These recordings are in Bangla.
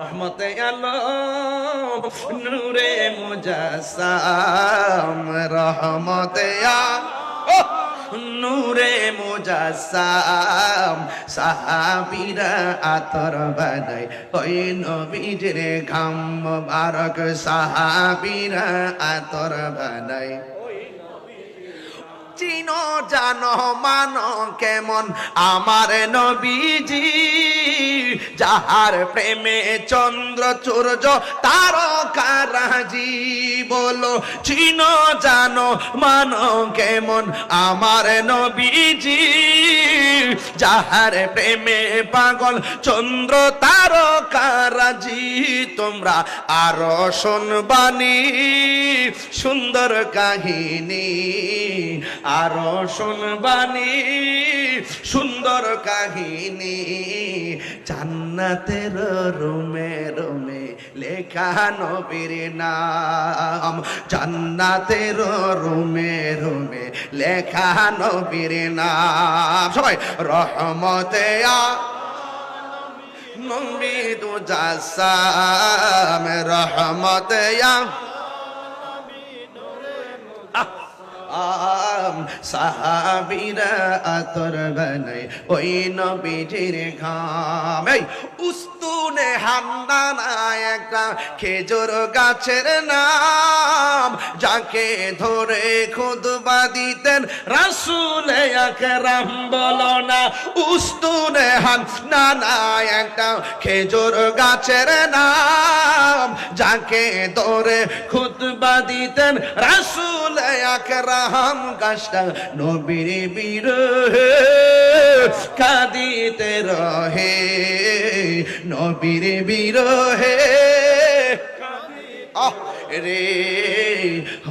রহমতে আলম নূরে মুজাসাম রহমতে নূরে মুজাসাম সাহাবিরা আতর বানাই ওই নবীজের ঘাম বারক সাহাবিরা আতর বানাই চিনো, জানো, মানো, কেমন আমার নবীজি। যাহার প্রেমে চন্দ্র সূর্য তারকারাজি বলো চিনো জানো মানো কেমন আমার নবীজি। যাহার প্রেমে পাগল চন্দ্র তারকারাজি তোমরা আরও শুনবানি। সুন্দর কাহিনী, আরও শুনবানি। সুন্দর কাহিনী। জান্নাতের রুমে রুমে লেখা নবীর নাম। জান্নাতের রুমে রুমে লেখা নবীর নাম। সবাই, রহমতে আ আ আম সাহাবিরা আতর বানাই ওই নবীজির ঘাম। এই উস্তুনে হান্নানা একটা খেজুর গাছের নাম, যাকে ধরে খুদবা দিতেন রাসুল আকরাম বলো না। উস্তুনে হান্নানা একটা খেজুর গাছের নাম যাকে ধরে খুতবা দিতেন রাসুল আকরাম গাছটা নবীর বিরহে কাঁদিতে রহে নবীর বিরহে রে,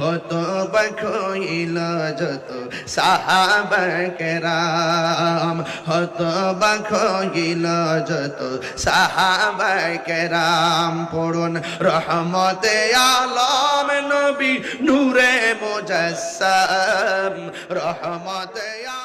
হত বখইল যত সাহাবাকেরাম হত বখইল যত সাহাবাকেরাম পড়ুন রহমতে আলম নবী নূরে মুজাসসাম। রহমতে আ